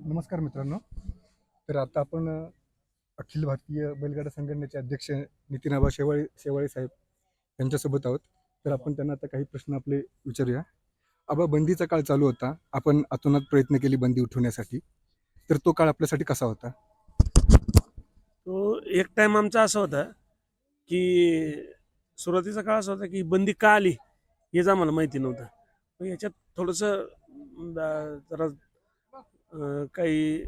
नमस्कार मित्रांनो. तर आता आपण अखिल भारतीय बैलगाडा संघटनेचे अध्यक्ष नितीनाबा शेवाळे शेवाळे साहेब यांच्यासोबत आहोत. तर आपण त्यांना आता काही प्रश्न आपले विचारूया. आबा बंदीचा काळ चालू होता. आपण अतोनात प्रयत्न केली बंदी उठवण्यासाठी. तर तो काळ आपल्यासाठी कसा होता? तो एक टाइम आमचा असा होता की सुरुवातीचा काळ असा होता की बंदी का आली? हेच आम्हाला माहिती नव्हतं. मग याच्यात थोडंसं जरा काही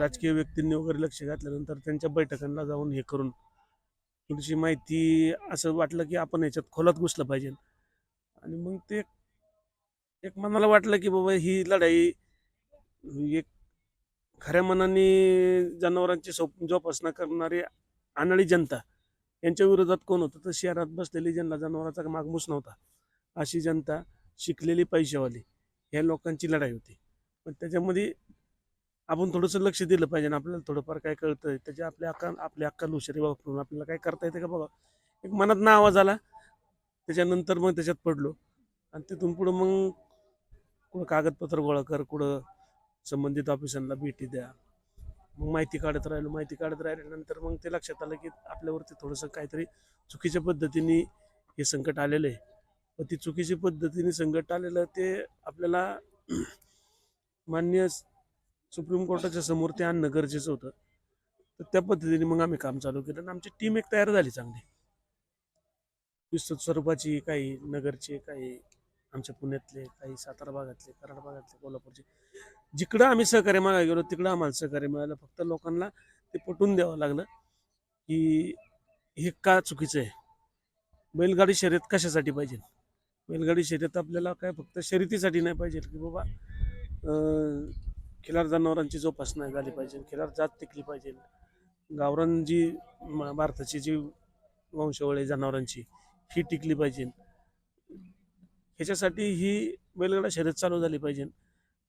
राजकीय व्यक्तींनी वगैरे लक्ष घातल्यानंतर त्यांच्या बैठकांना जाऊन हे करून थोडीशी माहिती असं वाटलं की आपण याच्यात खोलात घुसलं पाहिजे. आणि मग ते एक मनाला वाटलं की बाबा ही लढाई एक खऱ्या मनाने जनावरांची सोप जोपासना करणारी आनळी जनता. यांच्या विरोधात कोण होतं? तर शहरात बसलेली ज्यांना जनावरांचा मागमूस नव्हता. अशी जनता शिकलेली पैशावाली. ह्या लोकांची लढाई होती. पण त्याच्यामध्ये आपण थोडंसं लक्ष दिलं पाहिजे आणि आपल्याला थोडंफार काय कळतं त्याच्या आपल्या अक्का आपल्या अक्का हुशारी वापरून आपल्याला काय करता येतं का बघा एक मनात ना आवाज आला. त्याच्यानंतर मग त्याच्यात पडलो. आणि तिथून पुढं मग कुठं कागदपत्र गोळा कर कुठं संबंधित ऑफिसांना भेटी द्या. मग माहिती काढत राहिलो माहिती काढत राहिल्यानंतर मग ते लक्षात आलं की आपल्यावरती थोडंसं काहीतरी चुकीच्या पद्धतीने हे संकट आलेलं आहे. व ती चुकीची पद्धतीने संकट आलेलं ते आपल्याला मान्य सुप्रीम कोर्टाच्या समोर ते आणणं गरजेचं होतं. तर त्या पद्धतीने मग आम्ही काम चालू केलं आणि आमची टीम एक तयार झाली चांगली. विस्तृत स्वरूपाची काही नगरचे काही आमच्या पुण्यातले काही सातारा भागातले कराड भागातले कोल्हापूरचे. जिकडं आम्ही सहकार्य मागायला गेलो तिकडं आम्हाला सहकार्य मिळालं. फक्त लोकांना ते पटवून द्यावं लागलं की हे का चुकीचं आहे? बैलगाडी शर्यत कशासाठी पाहिजे? बैलगाडी शर्यत आपल्याला काय फक्त शर्यतीसाठी नाही पाहिजे की बाबा खिलार जनावरांची जोपासना झाली पाहिजे खिलार जात टिकली पाहिजे. गावरान जी भारताची जी वंशावळ आहे जनावरांची ही टिकली पाहिजे. ह्याच्यासाठी ही बैलगाडा शर्यत चालू झाली पाहिजे.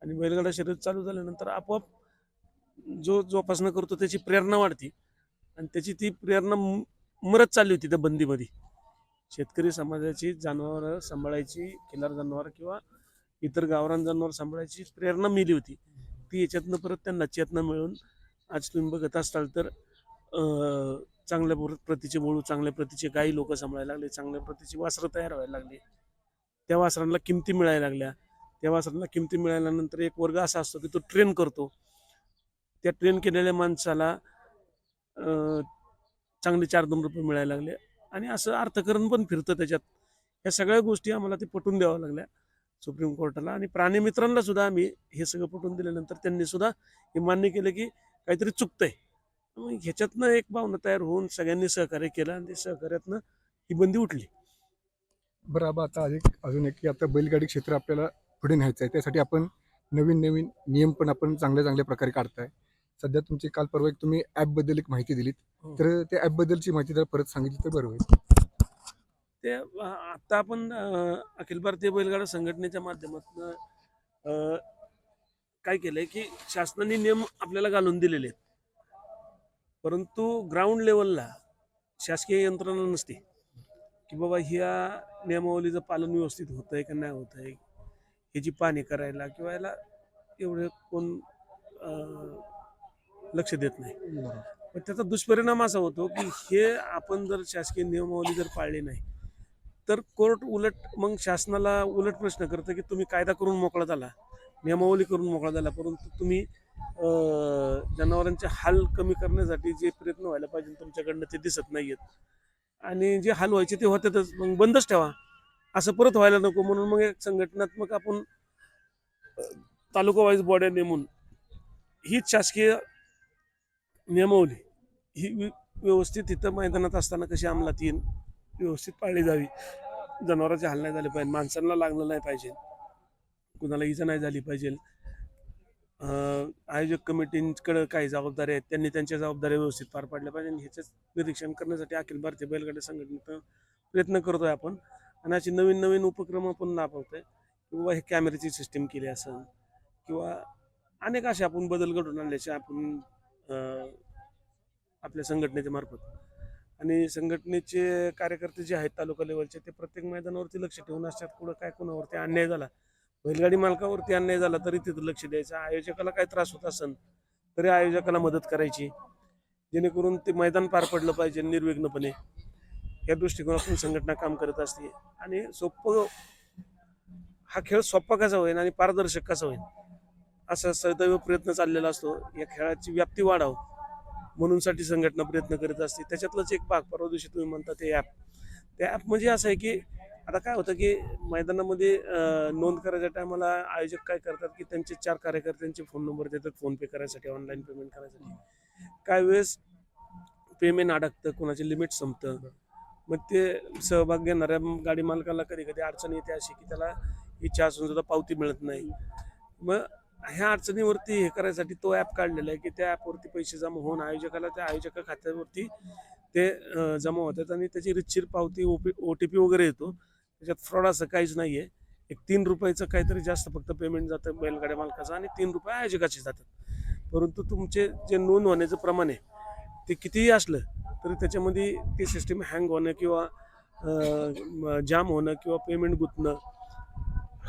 आणि बैलगाडा शर्यत चालू झाल्यानंतर आपोआप जो जोपासना करतो त्याची प्रेरणा वाढते. आणि त्याची ती प्रेरणा मरत चालली होती त्या बंदीमध्ये. शेतकरी समाजाची जनावरं सांभाळायची खिलार जनावर किंवा इतर गावरान जनावर सांभाळायची प्रेरणा मिली होती. ती याच्यातनं परत त्यांना चेतना मिळून आज तुम्ही बघत असाल तर चांगल्या प्रतीचे मूळ चांगल्या प्रतीचे गाई लोक सांभाळायला लागले चांगल्या प्रतीची वासरं तयार व्हायला लागली. त्या वासरांना किमती मिळायला लागल्या. त्या वासरांना किमती मिळाल्यानंतर एक वर्ग असा असतो की तो ट्रेन करतो. त्या ट्रेन केलेल्या माणसाला चांगले चार दोन रुपये मिळायला लागले. आणि असं अर्थकरण पण फिरतं त्याच्यात. ह्या सगळ्या गोष्टी आम्हाला ते पटवून द्याव्या लागल्या सुप्रीम कोर्टाला. आणि प्राणीमित्रांना सुद्धा आम्ही हे सगळं पटवून दिल्यानंतर त्यांनी सुद्धा हे मान्य केलं की काहीतरी चुकतंय. मग ह्याच्यातनं एक भावना तयार होऊन सगळ्यांनी सहकार्य केलं आणि ते सहकार्यातनं ही बंदी उठली. बरं आता अधिक अजून एक की आता बैलगाडी क्षेत्र आपल्याला पुढे न्यायचं आहे. त्यासाठी आपण नवीन नवीन नियम पण आपण चांगल्या चांगल्या प्रकारे काढताय. सध्या तुमची काल परवा एक तुम्ही ॲपबद्दल एक माहिती दिलीत. हो. तर त्या ॲपबद्दलची माहिती जर परत सांगितली तर बरं होईल. ते अ, आता आपण अ, अखिल भारतीय बैलगाडा संघटनेच्या माध्यमातून काय केलंय की शासनाने नियम आपल्याला घालून दिलेले आहेत. परंतु ग्राउंड लेवलला शासकीय यंत्रणा नसते. की बाबा ह्या नियमावलीचं पालन व्यवस्थित होत आहे का नाही होत आहे ह्याची पाहणी करायला किंवा याला एवढं कोण अ, लक्ष देत नाही. पण त्याचा दुष्परिणाम असा होतो की हे आपण जर शासकीय नियमावली जर पाळली नाही तर कोर्ट उलट मग शासनाला उलट प्रश्न करतं की तुम्ही कायदा करून मोकळा झाला नियमावली करून मोकळा झाला परंतु तुम्ही जनावरांचे हाल कमी करण्यासाठी जे प्रयत्न व्हायला पाहिजे तुमच्याकडनं ते दिसत नाहीयेत. आणि जे हाल व्हायचे ते होतातच मग बंदच ठेवा. असं परत व्हायला नको म्हणून मग एक संघटनात्मक आपण तालुका वाईज बॉड्या नेमून हीच शासकीय नियमावली ही वि- व्यवस्थित इथं मैदानात असताना कशी अंमलात येईल व्यवस्थित पाळली जावी. जनावरांचे हाल नाही झाले पाहिजे माणसांना लागलं नाही पाहिजे. कुणाला इजा नाही झाली पाहिजे. आयोजक कमिटींकडे काही जबाबदाऱ्या आहेत त्यांनी त्यांच्या जबाबदाऱ्या व्यवस्थित पार पाडल्या पाहिजे आणि ह्याचं निरीक्षण करण्यासाठी अखिल भारतीय बैलगाडी संघटनेचा प्रयत्न करतोय आपण. आणि अशी नवीन नवीन उपक्रम आपण राबवतोय किंवा हे कॅमेऱ्याची सिस्टीम केली असेल किंवा अनेक असे आपण बदल घडून आणल्याचे आपण आपल्या संघटनेच्या मार्फत. आणि संघटनेचे कार्यकर्ते जे आहेत तालुका लेवलचे ते प्रत्येक मैदानावरती लक्ष ठेवून असतात. कुठं काय कोणावरती अन्याय झाला बैलगाडी मालकावरती अन्याय झाला तरी तिथं लक्ष द्यायचं. आयोजकाला काय त्रास होत असेल तरी आयोजकाला मदत करायची. जेणेकरून ते मैदान पार पडलं पाहिजे निर्विघ्नपणे. या दृष्टिकोनातून संघटना काम करत असते. आणि सोपं हा खेळ सोपा कसा होईल आणि पारदर्शक कसा होईल असा सदैव प्रयत्न चाललेला असतो. या खेळाची व्याप्ती वाढावं म्हणूनसाठी संघटना प्रयत्न करत असते. त्याच्यातलंच एक पाक परवा दिवशी तुम्ही म्हणता ते ॲप ते ॲप म्हणजे असं आहे की आता काय होतं की मैदानामध्ये नोंद करायच्या टायमाला आयोजक काय करतात की त्यांचे चार कार्यकर्त्यांचे फोन नंबर देतात फोनपे करायसाठी ऑनलाईन पेमेंट करायसाठी. काय वेळेस पेमेंट अडकतं कोणाचे लिमिट संपतं. मग ते सहभाग घेणाऱ्या गाडी मालकाला कधी कधी अडचण येते अशी की त्याला इच्छा असून सुद्धा पावती मिळत नाही. मग ह्या अडचणीवरती हे करायसाठी तो ॲप काढलेला आहे की त्या ॲपवरती पैसे जमा होऊन आयोजकाला त्या आयोजका खात्यावरती ते जमा होतात आणि त्याची रितशीर पावती ओ टी पी वगैरे येतो. त्याच्यात फ्रॉड असं काहीच नाही आहे एक तीन रुपयाचं काहीतरी जास्त फक्त पेमेंट जातं बैलगाड्या मालकाचं आणि तीन रुपये आयोजकाचे जातात. परंतु तुमचे जे नोंद होण्याचं प्रमाण आहे ते कितीही असलं तरी त्याच्यामध्ये ती सिस्टीम हँग होणं किंवा जाम होणं किंवा पेमेंट गुंतणं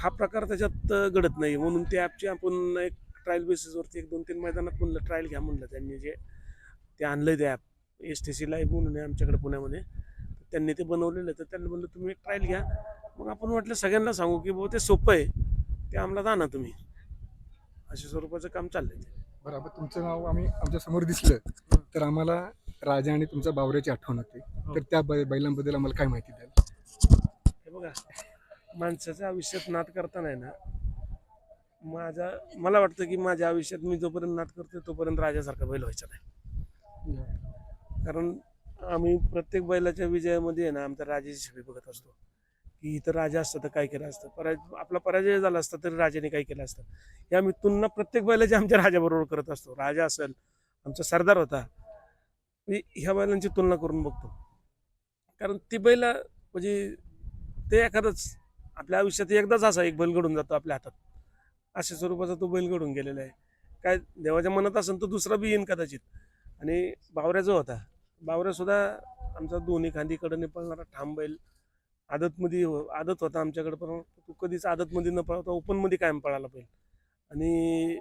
हा प्रकार त्याच्यात घडत नाही. म्हणून त्या ॲपची आपण एक ट्रायल बेसिसवरती एक दोन तीन मैदानात म्हणलं ट्रायल घ्या म्हणलं. त्यांनी जे ते आणलं ते app S T C live म्हणून आहे आमच्याकडे पुण्यामध्ये. तर त्यांनी ते बनवलेलं तर त्यांनी म्हणलं तुम्ही ट्रायल घ्या. मग आपण वाटलं सगळ्यांना सांगू की बाबा ते सोपं आहे. ते अंमलात आणा तुम्ही. अशा स्वरूपाचं काम चाललंय ते. बरं आता तुमचं नाव आम्ही आमच्यासमोर दिसलं तर आम्हाला राजा आणि तुमच्या बावऱ्याची आठवण होते. तर त्या बैलांबद्दल आम्हाला काय माहिती द्याल? हे बघा. माणसाच्या आयुष्यात नाद करताना आहे ना. माझा मला वाटतं की माझ्या आयुष्यात मी जोपर्यंत नाद करतो तोपर्यंत राजासारखा बैल व्हायचा नाही. कारण आम्ही प्रत्येक बैलाच्या विजयामध्ये आहे ना आमच्या राजाची छबी बघत असतो. की इथं राजा असतं तर काय केलं असतं? पराज आपला पराजय झाला असता तरी राजाने काय केलं असतं? या आम्ही तुलना प्रत्येक बैलाची आमच्या राजाबरोबर करत असतो. राजा असेल आमचा सरदार होता. मी ह्या बैलांची तुलना करून बघतो. कारण ती बैल म्हणजे ते एखादंच आपल्या आयुष्यात एकदाच असा एक बैल घडून जातो आपल्या हातात. अशा स्वरूपाचा तो बैल घडून गेलेला आहे. काय देवाच्या मनात असेल तर दुसरा बी येईन कदाचित. आणि बावऱ्या जो होता बावऱ्यासुद्धा आमचा दोन्ही खांदीकडे पळणारा ठाम बैल आदतमध्ये हो- आदत होता आमच्याकडे पण तो कधीच आदतमध्ये न पळवता ओपनमध्ये कायम पळाला बैल. आणि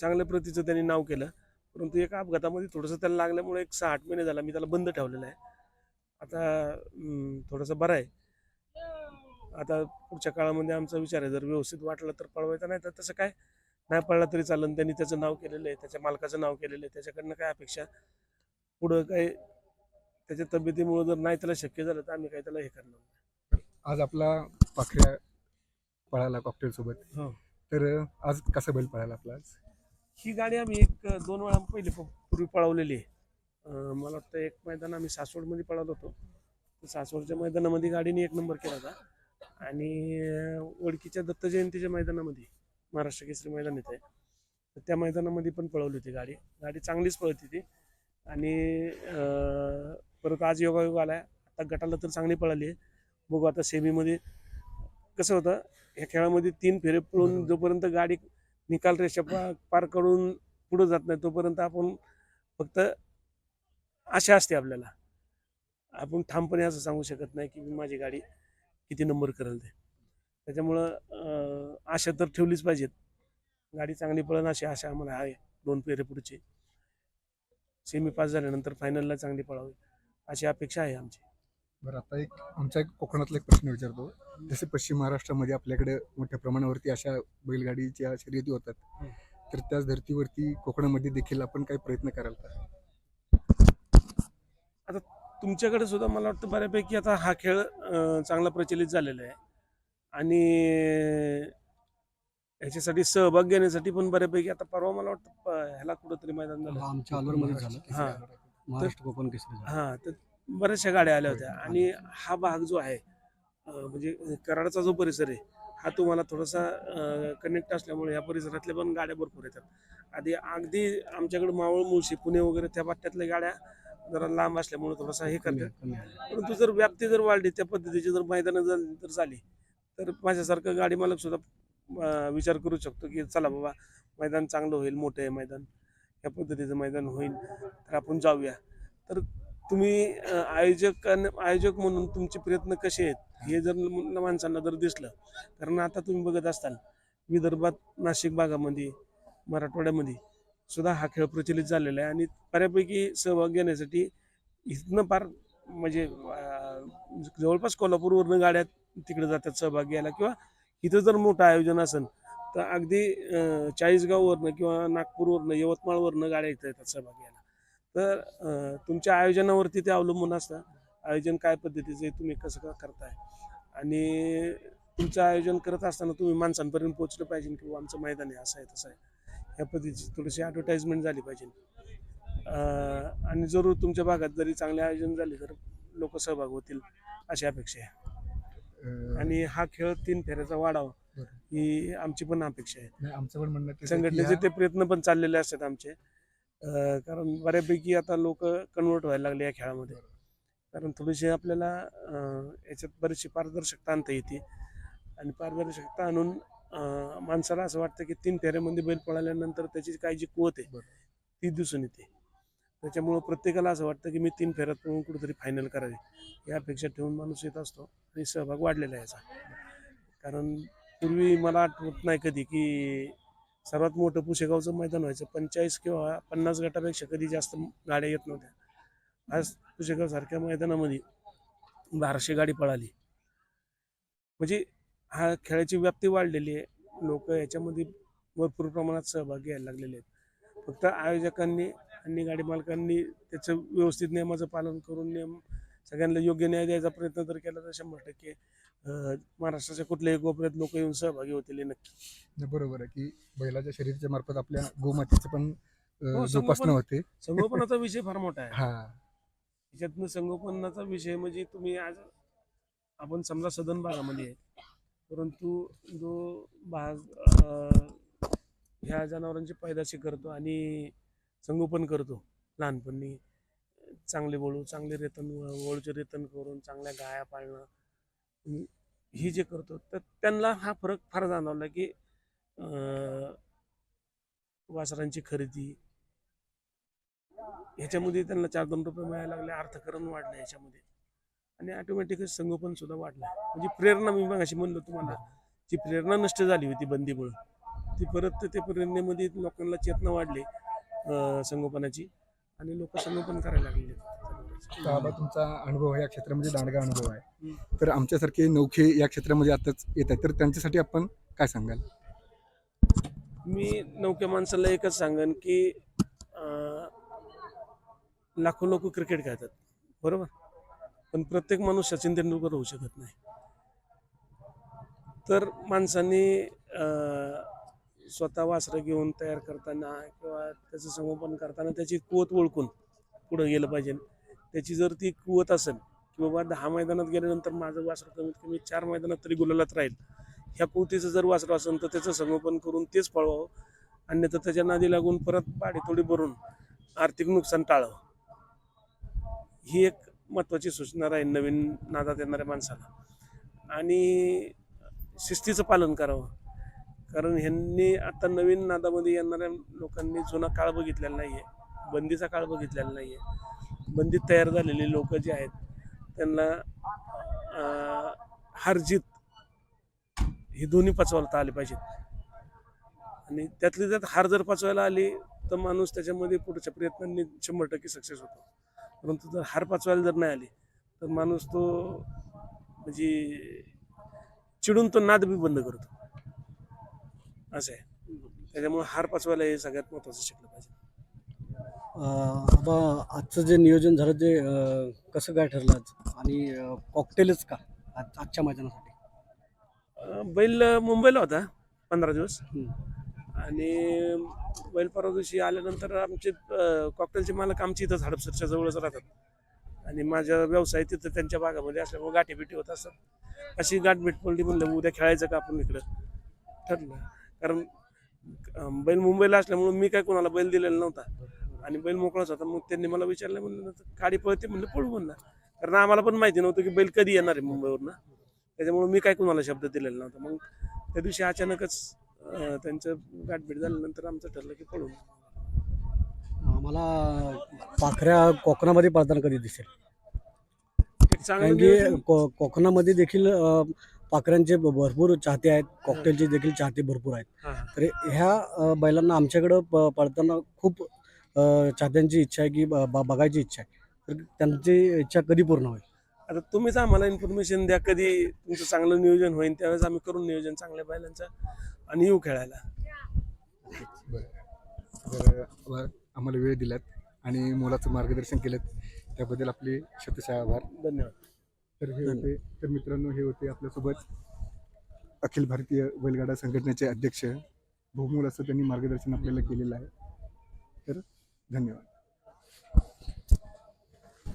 चांगल्या प्रतीचं त्यांनी नाव केलं. परंतु एका अपघातामध्ये थोडंसं त्याला लागल्यामुळे एक सहा आठ महिने झाला मी त्याला बंद ठेवलेला आहे. आता थोडंसं बरं आहे. आता पुढच्या काळामध्ये आमचा विचार आहे जर व्यवस्थित वाटलं तर पळवायचं नाही तर तसं काय नाही पळला तरी चालेल. त्यांनी त्याचं नाव केलेलं आहे त्याच्या मालकाचं नाव केलेलं आहे त्याच्याकडनं काय अपेक्षा? पुढं काय त्याच्या तब्येतीमुळे जर नाही त्याला शक्य झालं तर आम्ही काय त्याला हे करणार नाही. आज आपला पाखऱ्या पळाला कॉकटेल सोबत. हो. तर आज कसा बैल पळाला आपला आज? ही गाडी आम्ही एक दोन वेळा पहिले प- पूर्वी पळवलेली आहे. अं, मला वाटतं एक मैदान आम्ही सासवडमध्ये पळवलो होतो. तर सासवडच्या मैदानामध्ये गाडीने एक नंबर केला होता. आणि वडकीच्या दत्त जयंतीच्या मैदानामध्ये महाराष्ट्र केसरी मैदान येते तर त्या मैदानामध्ये पण पळवली होती गाडी. गाडी चांगलीच पळती ती. आणि परत आज योगायोग आलाय. आता गटाला तर चांगली पळाली आहे. बघू आता सेमीमध्ये कसं होतं ह्या खेळामध्ये तीन फेरे पळून. जोपर्यंत गाडी निकाल रेषा पा- पार करून पुढे जात नाही तोपर्यंत आपण फक्त आशा असते आपल्याला. आपण ठामपणे असं सांगू शकत नाही की माझी गाडी किती नंबर करेल ते. त्याच्यामुळं आशा तर ठेवलीच पाहिजेत. गाडी चांगली पळण अशी आशा आम्हाला आहे दोन पेरे पुढची. सेमी पास झाल्यानंतर फायनलला चांगली पळावी अशी अपेक्षा आहे आमची. बरं आता एक आमचा एक कोकणातला एक प्रश्न विचारतो. जसे पश्चिम महाराष्ट्रामध्ये आपल्याकडे मोठ्या प्रमाणावरती अशा बैलगाडीच्या शर्यती होतात. तर त्याच धर्तीवरती कोकणामध्ये देखील आपण काही प्रयत्न कराल का? तुमच्याकडे सुद्धा मला वाटतं बऱ्यापैकी आता हा खेळ चांगला प्रचलित झालेला आहे. आणि ह्याच्यासाठी सहभाग घेण्यासाठी पण बऱ्यापैकी आता परवा मला वाटतं ह्याला कुठंतरी मैदान झालं. आमच्या हा. महाराष्ट्र कोकण केसरी हा तर बऱ्याचशा गाड्या आल्या होत्या. आणि हा भाग जो आहे म्हणजे कराडचा जो परिसर आहे हा तुम्हाला थोडासा कनेक्ट असल्यामुळे या परिसरातल्या पण गाड्या भरपूर येतात. आधी अगदी आमच्याकडे मावळ मुळशी पुणे वगैरे त्या पट्ट्यातल्या गाड्या जरा लांब असल्यामुळे थोडासा हे करतात. परंतु जर व्याप्ती जर वाढली त्या पद्धतीची जर मैदानं झाली तर झाली तर माझ्यासारखं गाडी मालक सुद्धा विचार करू शकतो की चला बाबा मैदान चांगलं होईल मोठं आहे मैदान. या पद्धतीचं मैदान होईल तर आपण जाऊया. तर तुम्ही आयोजक आयोजक म्हणून तुमचे प्रयत्न कसे आहेत? हे जर माणसांना जर दिसलं कारण आता तुम्ही बघत असताल विदर्भात नाशिक भागामध्ये मराठवाड्यामध्ये सुद्धा हा खेळ प्रचलित झालेला आहे आणि बऱ्यापैकी सहभाग घेण्यासाठी इथनं फार म्हणजे जवळपास कोल्हापूरवरनं गाड्या तिकडे जातात सहभाग घ्यायला किंवा इथं जर मोठं आयोजन असेल तर अगदी चाळीसगाववरनं किंवा नागपूरवरनं यवतमाळवरनं गाड्या इथं येतात सहभाग घ्यायला. तर तुमच्या आयोजनावरती ते अवलंबून असतं. आयोजन काय पद्धतीचं आहे तुम्ही कसं का करताय? आणि तुमचं आयोजन करत असताना तुम्ही माणसांपर्यंत पोहोचलं पाहिजे किंवा आमचं मैदान आहे असं आहे तसं आहे. ह्या पद्धतीची थोडीशी ॲडव्हर्टाईजमेंट झाली पाहिजे. आणि जरूर तुमच्या भागात जरी चांगले आयोजन झाले तर लोक सहभाग होतील अशी अपेक्षा आहे. आणि हा खेळ तीन फेऱ्याचा वाढावा. ही आमची पण अपेक्षा आहे. आमचं पण म्हणणं संघटनेचे ते प्रयत्न पण चाललेले असतात आमचे. कारण बऱ्यापैकी आता लोक कन्वर्ट व्हायला लागले या खेळामध्ये. कारण थोडीशी आपल्याला याच्यात बरीचशी पारदर्शकता आणता येते. आणि पारदर्शकता आणून माणसाला असं वाटतं की तीन फेऱ्यामध्ये बैल पळाल्यानंतर त्याची काय जी कुवत आहे. ती दिसून येते. त्याच्यामुळं प्रत्येकाला असं वाटतं की मी तीन फेऱ्यात पळून कुठेतरी फायनल करावी. या अपेक्षा ठेवून माणूस येत असतो आणि सहभाग वाढलेला आहे याचा. कारण पूर्वी मला आठवत नाही कधी की सर्वात मोठं पुशेगावचं मैदान व्हायचं पंचेचाळीस किंवा पन्नास गटापेक्षा कधी जास्त गाड्या येत नव्हत्या. आज पुशेगाव सारख्या मैदानामध्ये बाराशे गाडी पळाली. म्हणजे हा खेळाची व्याप्ती वाढलेली आहे. लोक याच्यामध्ये भरपूर प्रमाणात सहभाग घ्यायला लागलेले आहेत. फक्त आयोजकांनी आणि गाडी मालकांनी त्याचं व्यवस्थित नियमाचं पालन करून नियम सगळ्यांना योग्य न्याय द्यायचा प्रयत्न जर केला तर शंभर टक्के महाराष्ट्राच्या कुठल्याही कोपऱ्यात लोक येऊन सहभागी होतील नक्की. बरोबर आहे की बैलाच्या शरीराच्या मार्फत आपल्या गोमातेचे पण हो, जोपासना होते. संगोपनाचा विषय फार मोठा आहे. हा. त्याच्यातनं संगोपनाचा विषय म्हणजे तुम्ही आज आपण समजा सदन भागामध्ये आहे. परंतु जो भाग ह्या जनावरांची पैदाशी करतो आणि संगोपन करतो लहानपणी चांगले वळू चांगले रेतन वळूचे रेतन करून चांगल्या गाया पाळणं ही जे करतो तर त्यांना हा फरक फार जाणवला की वासरांची खरेदी ह्याच्यामध्ये त्यांना चार दोन रुपये मिळायला लागले अर्थकरण वाढलं याच्यामध्ये. आणि ऑटोमॅटिकच संगोपन सुद्धा वाढलं. म्हणजे प्रेरणा मी मग अशी म्हणलो तुम्हाला जी प्रेरणा नष्ट झाली होती बंदीमुळे ती परत ते प्रेरणेमध्ये लोकांना चेतना वाढली संगोपनाची आणि लोक संगोपन करायला लागले. आबा तुमचा अनुभव आहे या क्षेत्रामध्ये दांडगा अनुभव आहे. तर आमच्यासारखे नौखे या क्षेत्रामध्ये आताच येत आहेत. तर त्यांच्यासाठी आपण काय सांगाल? मी नौक्या माणसाला एकच सांगेन की लाखो लोक क्रिकेट खेळतात. बरोबर? पण प्रत्येक माणूस सचिन तेंडुलकर होऊ शकत नाही. तर माणसांनी स्वतः वासरं घेऊन तयार करताना किंवा त्याचं संगोपन करताना त्याची कुवत ओळखून पुढं गेलं पाहिजे. त्याची जर ती कुवत असेल की बाबा दहा मैदानात गेल्यानंतर माझं वासर कमीत कमी चार मैदानात तरी गुलालात राहील. ह्या कुवतीचं जर वासर असेल तर त्याचं संगोपन करून तेच पळवावं अन्यथा त्याच्या नादी लागून परत पाडी थोडी भरून आर्थिक नुकसान टाळावं. ही एक महत्त्वाची सूचना राहील नवीन नादात येणाऱ्या माणसाला. आणि शिस्तीचं पालन करावं. कारण ह्यांनी आता नवीन नादामध्ये येणाऱ्या लोकांनी जुना काळ बघितलेला नाही आहे बंदीचा काळ बघितलेला नाही आहे बंदीत तयार झालेले लोक जे आहेत त्यांना अं, हारजीत ही दोन्ही पचवायला आली पाहिजेत. आणि त्यातली त्यात हार जर पचवायला आली तर माणूस त्याच्यामध्ये पुढच्या प्रयत्नांनी शंभर टक्के सक्सेस होतो. परंतु जर हार पचवायला जर नाही आली तर माणूस तो म्हणजे चिडून तो नाद बी बंद करतो. असं आहे. त्याच्यामुळे हार पचवायला हे सगळ्यात महत्त्वाचं शिकलं पाहिजे. आबा आजचं जे नियोजन झालं ते कसं काय ठरलं आज? आणि कॉकटेलच का आज आजच्या मैदानासाठी? बैल मुंबईला होता पंधरा दिवस. आणि बैल परवा दिवशी आल्यानंतर आमचे कॉकटेलचे मालक आमची इथं हडपसरच्या जवळच राहतात. आणि माझा व्यवसाय तिथं त्यांच्या भागामध्ये असल्यामुळे गाठीबिटी होत असतात. अशी गाठभेट पडली म्हणलं उद्या खेळायचं का आपण इकडं? ठरलं. कारण बैल मुंबईला असल्यामुळे मी काय कोणाला बैल दिलेला नव्हता. आणि बैल मोकळाच होता. मग त्यांनी मला विचारलं म्हणलं गाडी पळते? म्हणलं पळू म्हणलं. कारण आम्हाला पण माहिती नव्हतं की बैल कधी येणार आहे मुंबईवरनं. त्याच्यामुळे मी काय कोणाला शब्द दिलेला नव्हता. मग त्या दिवशी अचानकच त्यांचं गाठभेट झाल्यानंतर आमचं ठरलं की पळून आम्हाला पाखऱ्या कोकणामध्ये पळताना कधी दिसेल? कारण की कोकणामध्ये देखील पाखऱ्यांचे भरपूर चाहते आहेत. कॉकटेलचे देखील चाहते भरपूर आहेत. तर ह्या बैलांना आमच्याकडं प पळताना खूप चाहत्यांची इच्छा आहे की बघायची इच्छा आहे. तर त्यांची इच्छा कधी पूर्ण होईल? आता तुम्हीच आम्हाला इन्फॉर्मेशन द्या कधी तुमचं चांगलं नियोजन होईल. त्यावेळेस आम्ही करून नियोजन चांगल्या बैलांचं. आणि येऊ खेळायला. तर आभार- आम्हाला वेळ दिलात आणि मुलाचं मार्गदर्शन केलं त्याबद्दल आपले शतशः आभार. धन्यवाद. तर हे होते तर मित्रांनो हे होते आपल्यासोबत अखिल भारतीय बैलगाडा संघटनेचे अध्यक्ष. बहुमूल असं त्यांनी मार्गदर्शन आपल्याला केलेलं आहे. तर धन्यवाद.